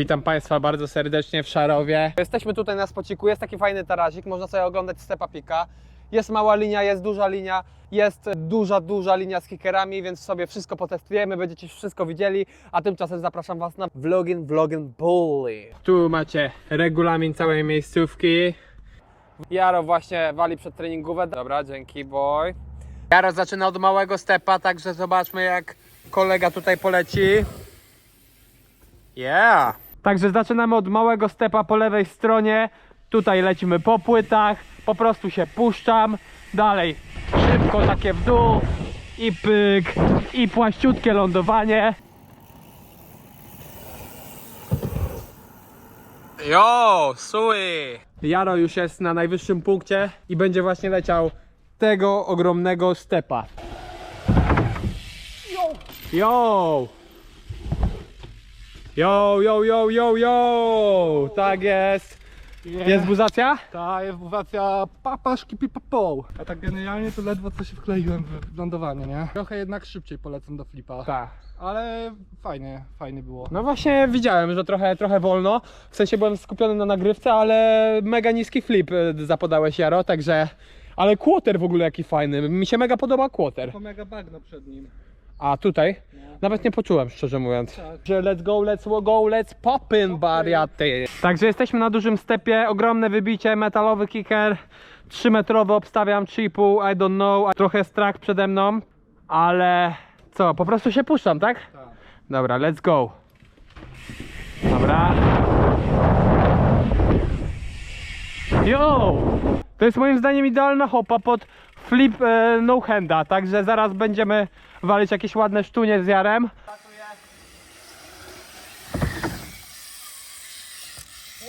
Witam Państwa bardzo serdecznie w Szarowie. Jesteśmy tutaj na spociku, jest taki fajny tarazik, można sobie oglądać Stepa Pika. Jest mała linia, jest duża linia, jest duża, duża linia z kickerami, więc sobie wszystko potestujemy, będziecie wszystko widzieli, a tymczasem zapraszam Was na vlogin, vlogin bully. Tu macie regulamin całej miejscówki. Jaro właśnie wali przed treningówę. Dobra, dzięki boy. Jaro zaczyna od małego stepa, także zobaczmy jak kolega tutaj poleci. Yeah! Także zaczynamy od małego stepa po lewej stronie. Tutaj lecimy po płytach. Po prostu się puszczam. Dalej szybko takie w dół. I pyk. I płaściutkie lądowanie. Jo, sui! Jaro już jest na najwyższym punkcie i będzie właśnie leciał tego ogromnego stepa. Yo! Yo, yo, yo, yo, yo! Tak jest. Jest buzacja? Ta jest buwacja papaszki pipapoł. A tak generalnie to ledwo co się wkleiłem w lądowanie, nie? Trochę jednak szybciej polecam do flipa. Tak. Ale fajnie, fajnie było. No właśnie widziałem, że trochę, trochę wolno. W sensie byłem skupiony na nagrywce, ale mega niski flip y, zapodałeś Jaro, także... Ale quarter w ogóle jaki fajny. Mi się mega podoba quarter. To mega bagno przed nim. A tutaj? Nawet nie poczułem, szczerze mówiąc. Tak. Że let's go, let's go, let's poppin' wariaty. Także jesteśmy na dużym stepie, ogromne wybicie, metalowy kicker. 3 metrowy obstawiam, 3,5, I don't know. Trochę strach przede mną, ale co, po prostu się puszczam, tak? Tak. Dobra, let's go. Dobra. Yo! To jest moim zdaniem idealna hopa pod flip e, no handa, także zaraz będziemy walić jakieś ładne sztunie z jarem.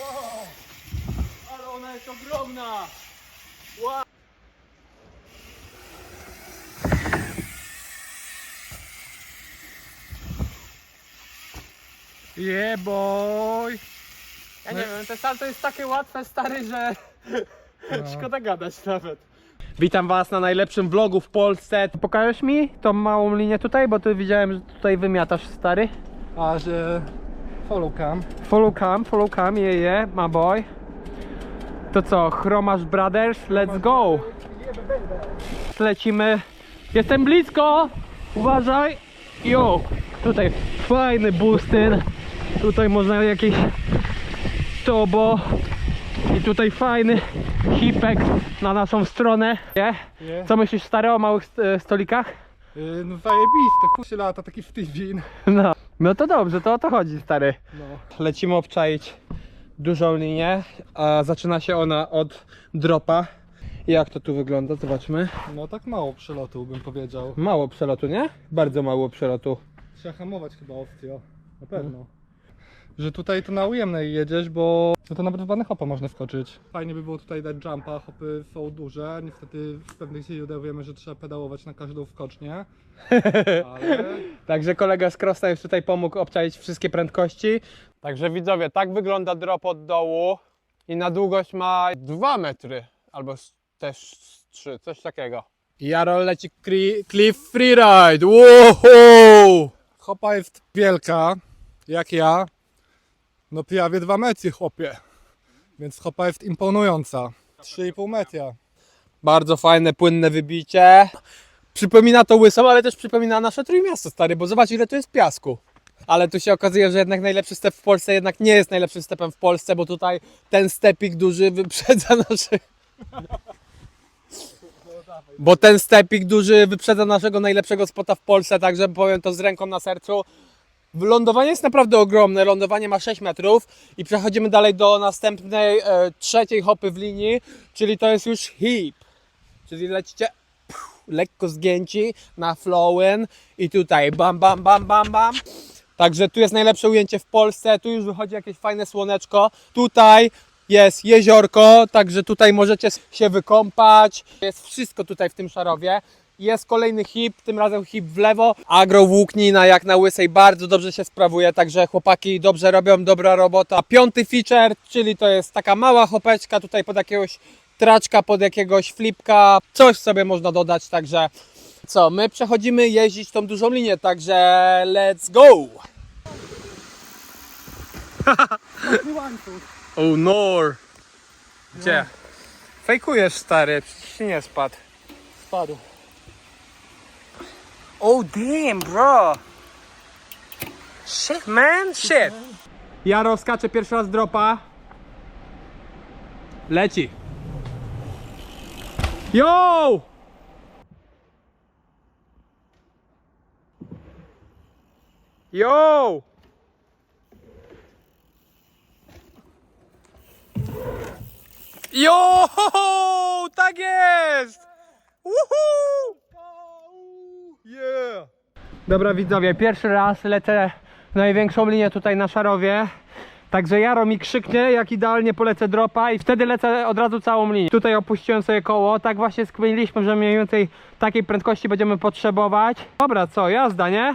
Wow! Ale ona jest ogromna! Wow! Yeah boy! Ja nie wiem, to salto jest takie łatwe, stary, że szkoda gadać nawet. Witam was na najlepszym vlogu w Polsce. Pokażesz mi tą małą linię tutaj, bo tu widziałem, że tutaj wymiatasz, stary. A że follow cam. Follow cam, follow cam, je, je, my boy. To co, Chromasz Brothers, let's go! Lecimy. Jestem blisko! Uważaj! Jo! Tutaj fajny boostyn. Tutaj można jakieś tobo. I tutaj fajny hipek na naszą stronę. Nie? Nie? Co myślisz stary o małych e, stolikach? Yy, no zajebiste, kurczę lata, taki wtywin. No. No to dobrze, to o to chodzi stary. No. Lecimy obczaić dużą linię, a zaczyna się ona od dropa. Jak to tu wygląda? Zobaczmy. no tak mało przelotu bym powiedział. Mało przelotu, nie? Bardzo mało przelotu. Trzeba hamować chyba opcją. Na pewno. Że tutaj to na ujemnej jedziesz, bo no to nawet w bany hopa można skoczyć. Fajnie by było tutaj dać jumpa, hopy są duże. Niestety w pewnych źródeł wiemy, że trzeba pedałować na każdą wskocznię. Ale Także kolega z Crossa już tutaj pomógł obczaić wszystkie prędkości. Także widzowie, tak wygląda drop od dołu i na długość ma 2 metry, albo też 3, coś takiego. Jarol leci cri- Cliff Freeride, wow! hopa jest wielka, jak ja. No prawie 2 metry chłopie. Więc hopa jest imponująca. 3,5 metra. Bardzo fajne, płynne wybicie. Przypomina to łysą, ale też przypomina nasze trójmiasto stary, bo zobacz ile tu jest piasku. Ale tu się okazuje, że jednak najlepszy step w Polsce jednak nie jest najlepszym stepem w Polsce, bo tutaj ten stepik duży wyprzedza naszych... Bo ten stepik duży wyprzedza naszego najlepszego spota w Polsce, także powiem to z ręką na sercu. Lądowanie jest naprawdę ogromne, lądowanie ma 6 metrów i przechodzimy dalej do następnej, e, trzeciej hopy w linii, czyli to jest już hip. Czyli lecicie pff, lekko zgięci na flowen i tutaj bam, bam, bam, bam, bam. Także tu jest najlepsze ujęcie w Polsce, tu już wychodzi jakieś fajne słoneczko. Tutaj jest jeziorko, także tutaj możecie się wykąpać. Jest wszystko tutaj w tym szarowie. Jest kolejny hip, tym razem hip w lewo. Agro włóknina jak na łysej bardzo dobrze się sprawuje, także chłopaki dobrze robią, dobra robota. Piąty feature, czyli to jest taka mała hopeczka tutaj pod jakiegoś traczka, pod jakiegoś flipka. Coś sobie można dodać, także co, my przechodzimy jeździć tą dużą linię, także let's go! Oh nor. Gdzie? Fejkujesz stary, przecież się nie spadł. Spadł. Oh damn bro. Shit man, shit. Jaro skacze pierwszy raz dropa. Leci. Yo! Yo! Yo! Tak jest! Woohoo! Dobra widzowie, pierwszy raz lecę największą linię tutaj na Szarowie. Także Jaro mi krzyknie, jak idealnie polecę dropa i wtedy lecę od razu całą linię. Tutaj opuściłem sobie koło, tak właśnie skminiliśmy, że mniej więcej takiej prędkości będziemy potrzebować. Dobra, co, jazda, nie?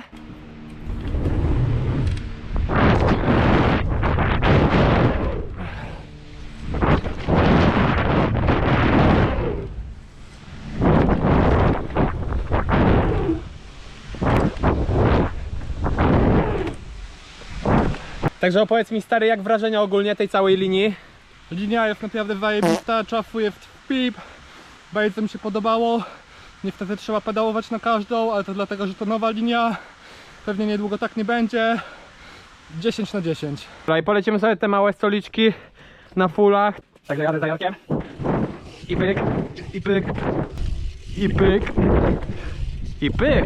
Także opowiedz mi stary, jak wrażenia ogólnie tej całej linii? Linia jest naprawdę zajebista, czasu jest w pip. Bardzo mi się podobało. Niestety trzeba pedałować na każdą, ale to dlatego, że to nowa linia. Pewnie niedługo tak nie będzie. 10 na 10. Dobra, i polecimy sobie te małe stoliczki na fullach. Także jadę za Jarkiem. I pyk, i pyk, i pyk, i pyk.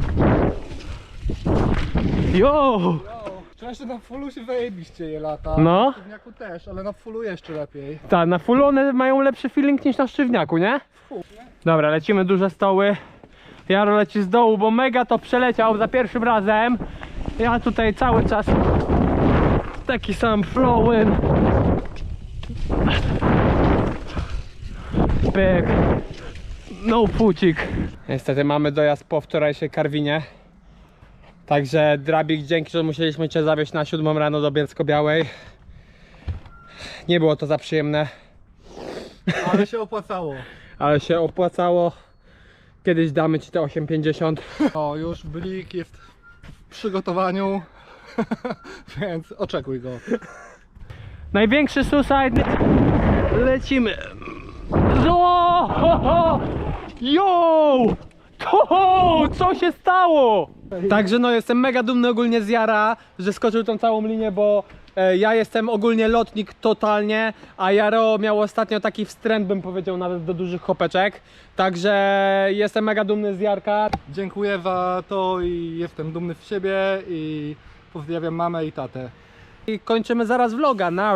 Yo! Często na fullu się zajebiście je lata. No. Na sztywniaku też, ale na fullu jeszcze lepiej. Tak, na fullu one mają lepszy feeling niż na sztywniaku, nie? Dobra, lecimy duże stoły. Jaro leci z dołu, bo mega to przeleciał za pierwszym razem. Ja tutaj cały czas taki sam flowin. Pyk. No fucik. Niestety mamy dojazd po wczorajszej karwinie. Także Drabik, dzięki, że musieliśmy Cię zawieźć na siódmą rano do Bielsko-Białej. Nie było to za przyjemne, Ale się opłacało. ale się opłacało. Kiedyś damy Ci te 8,50. O, już blik jest w przygotowaniu. Więc oczekuj go. Największy suicide. Lecimy. O! Ho, ho! Yo! To, co się stało? Także no jestem mega dumny ogólnie z Jara, że skoczył tą całą linię, bo e, ja jestem ogólnie lotnik totalnie, a Jaro miał ostatnio taki wstręt, bym powiedział, nawet do dużych chopeczek. Także jestem mega dumny z Jarka. Dziękuję za to i jestem dumny z siebie i pozdrawiam mamę i tatę. I kończymy zaraz vloga. Na